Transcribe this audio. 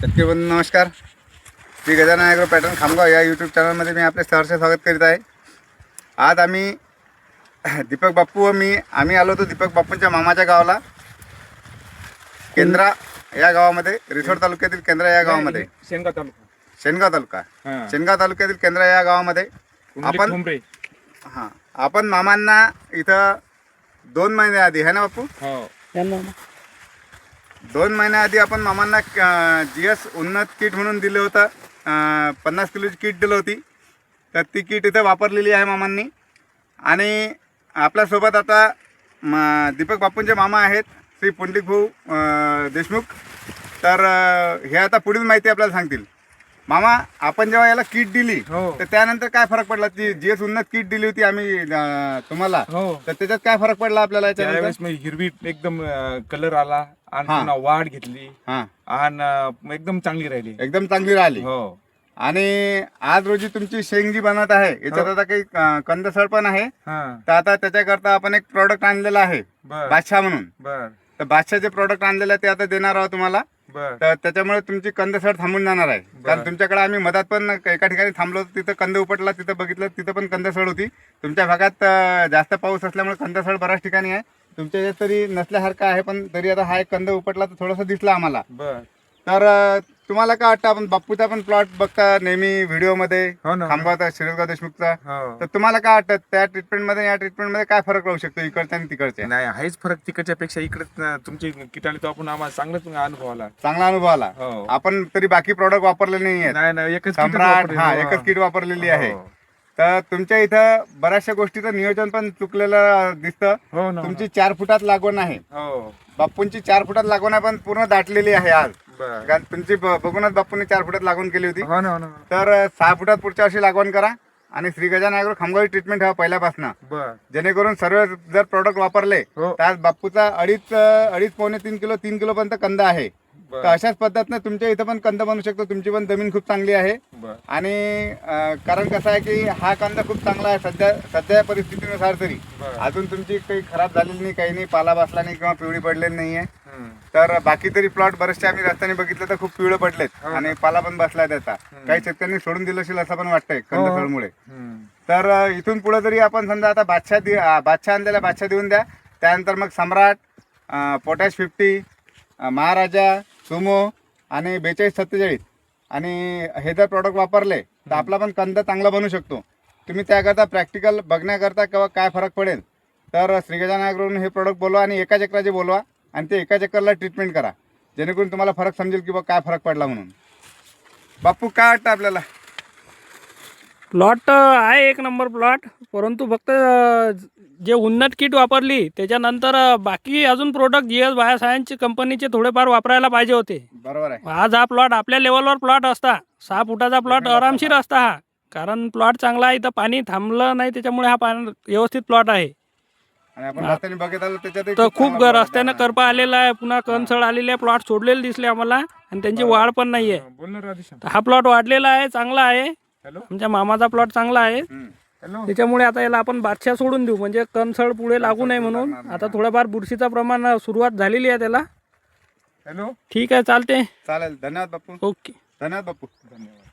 शेतकरी बंधू नमस्कार. श्री गजानन ॲग्रो पॅटर्न खामगाव या यूट्यूब चॅनलमध्ये मी आपले सहर्ष स्वागत करीत आहे. आज आम्ही दीपक बाप्पू व मी आम्ही आलो होतो दीपक बाप्पूंच्या मामाच्या गावाला. केंद्रा या गावामध्ये रिसोड तालुक्यातील केंद्रा या गावामध्ये. शेंगा तालुका. शेनगाव तालुका. हा. शेनगाव तालुक्यातील केंद्रा या गावामध्ये आपण. हां. आपण मामांना इथं दोन महिने आधी है ना बाप्पू? हो. दोन महिन्याआधी आपण मामांना जी एस उन्नत किट म्हणून दिलं होतं. पन्नास किलोची किट दिलं होती. तर ती किट इथं वापरलेली आहे मामांनी. आणि आपल्यासोबत आता म दीपक बापूंचे मामा आहेत श्री पुंडलिक भाऊ देशमुख. तर हे आता पुढील माहिती आपल्याला सांगतील. मामा आपण जेव्हा याला किट दिली हो. तर त्यानंतर काय फरक पडला? ती जी एस उन्नत किट दिली होती आम्ही अं, तुम्हाला हो. तर त्याच्यात काय फरक पडला आपल्याला याच्यानंतर? त्यावेळेस मी हिरवी एकदम कलर आला आणि हा. पुन्हा वाढ घेतली हां. आणि अं, एकदम चांगली राहिली. एकदम चांगली राहिली. हो. आणि आज रोजी तुमची शेंग जी बनत आहे. याच्यात हो. आता काही अं, कंदसळ पण आहे. हा. तर आता त्याच्याकरता आपण एक प्रॉडक्ट आणलेलं आहे. बर. बादशाह म्हणून. बर. तर बादशाहचे प्रॉडक्ट आणलेलं आहे ते आता देणार आहोत तुम्हाला. तर त्याच्यामुळे तुमची कंदसळ थांबून जाणार आहे. कारण. तुमच्याकडे आम्ही मधात पण एका ठिकाणी थांबलो तिथं कंद उपटला तिथं बघितलं तिथं पण कंदसळ होती. तुमच्या भागात जास्त पाऊस असल्यामुळे कंदसळ बऱ्याच ठिकाणी आहे. तुमच्या तरी नसल्यासारखं आहे पण तरी आता हा एक कंद उपटला तर थोडंसं दिसला आम्हाला. तर तुम्हाला काय वाटतं? आपण बाप्पूचा पण प्लॉट बघता नेहमी व्हिडिओमध्ये हो ना. शिरगाव देशमुखचा. हो. तर तुम्हाला काय वाटतं? त्या ट्रीटमेंटमध्ये या ट्रीटमेंटमध्ये काय फरक राहू शकतो? इकडच्या आणि तिकडच्या? नाही आहेच फरक तिकडच्या पेक्षा इकडे तुमची किटाली तो आपण आम्हाला चांगलाच अनुभव आला. चांगला अनुभव आला. हो. आपण तरी बाकी प्रॉडक्ट वापरले नाही आहेत. नाही नाही एकच kit सम्राट वापरली. हा हो. एकच किट वापरलेली आहे. हो. तर तुमच्या इथं बऱ्याचशा गोष्टीचं नियोजन पण चुकलेलं दिसतं. हो ना तुमची चार फुटात लागवण आहे. हो. बाप्पूंची चार फुटात लागवण आहे पण पूर्ण दाटलेली आहे आज. बर. कारण तुमची ब- बघूनच बाप्पूंनी चार फुटात लागवण केली होती. हो ना हो ना. तर अं, सहा फुटात पुढच्या वर्षी लागवण करा आणि श्री गजानन ॲग्रो खामगावी ट्रीटमेंट ठेवा पहिल्यापासून. बर. जेणेकरून सर्व जर प्रोडक्ट वापरले हो. तर आज बाप्पूचा अडीच अं, अडीच पावणे तीन किलो तीन किलो पर्यंत कंद आहे. तर अशाच पद्धतीने तुमच्या इथं पण कंद बनू शकतो. तुमची पण जमीन खूप चांगली आहे. बर. आणि अं, कारण कसं आहे की हा कांदा खूप चांगला आहे सध्या सध्या परिस्थितीनुसार तरी. बर. अजून तुमची काही खराब झालेली नाही काही नाही पाला बसला नाही किंवा पिवळी पडलेली नाही आहे हम्म. तर बाकी तरी प्लॉट बरेचसे आम्ही रस्त्याने बघितलं तर खूप पिवळे पडलेत. हो. आणि पाला पण बसलाय त्याचा. काही शेतकऱ्यांनी सोडून दिलं असेल असं पण वाटतंय कंदसळमुळे हम्म. तर अ, इथून पुढे जरी आपण समजा आता बादशाह अ, बादशाह आणलेला बादशाह देऊन द्या. त्यानंतर मग सम्राट पोटॅश फिफ्टी महाराजा सुमो आणि बेचाळीस सत्तेचाळीस. आणि हे जर प्रॉडक्ट वापरले तर आपला पण कंद चांगला बनू शकतो. तुम्ही त्याकरता प्रॅक्टिकल बघण्याकरता किंवा काय फरक पडेल तर श्रीगजानाकडून हे प्रॉडक्ट बोलवा आणि एका चक्राचे बोलवा. आणि ते एका चक्करला ट्रीटमेंट करा. जेणेकरून तुम्हाला फरक समजेल की बा काय फरक पडला म्हणून. बाप्पू काय वाटतं आपल्याला? प्लॉट आहे एक नंबर प्लॉट परंतु फक्त जे उन्नत किट वापरली त्याच्यानंतर बाकी अजून प्रोडक्ट जी एस बायो सायन्सचे कंपनीचे थोडेफार वापरायला पाहिजे होते. बरोबर आहे. आज हा प्लॉट आपल्या लेवलवर प्लॉट असता. सहा फुटाचा प्लॉट आरामशीर असता हा. कारण प्लॉट चांगला आहे इथं पाणी थांबलं नाही त्याच्यामुळे हा पाणी व्यवस्थित प्लॉट आहे. आणि आपण रस्त्याने बघत आलो त्याच्यात तर खूप ग- रस्त्यानं करपा आलेला आहे पुन्हा कणसळ आलेले आहे प्लॉट सोडलेले दिसले आम्हाला आणि त्यांची वाढ पण नाही आहे बोल ना राधेश्याम. तर हा प्लॉट वाढलेला आहे चांगला आहे. हॅलो? आमच्या मामाचा प्लॉट चांगला आहे. हॅलो? त्याच्यामुळे आता याला आपण बादशाह सोडून देऊ म्हणजे कणसळ पुढे लागू नये म्हणून. आता थोडंफार बुरशीचं प्रमाण अ, सुरुवात झालेली आहे त्याला. हॅलो? ठीक आहे चालते चालेल धन्यवाद बाप्पू ओके. धन्यवाद बाप्पू धन्यवाद.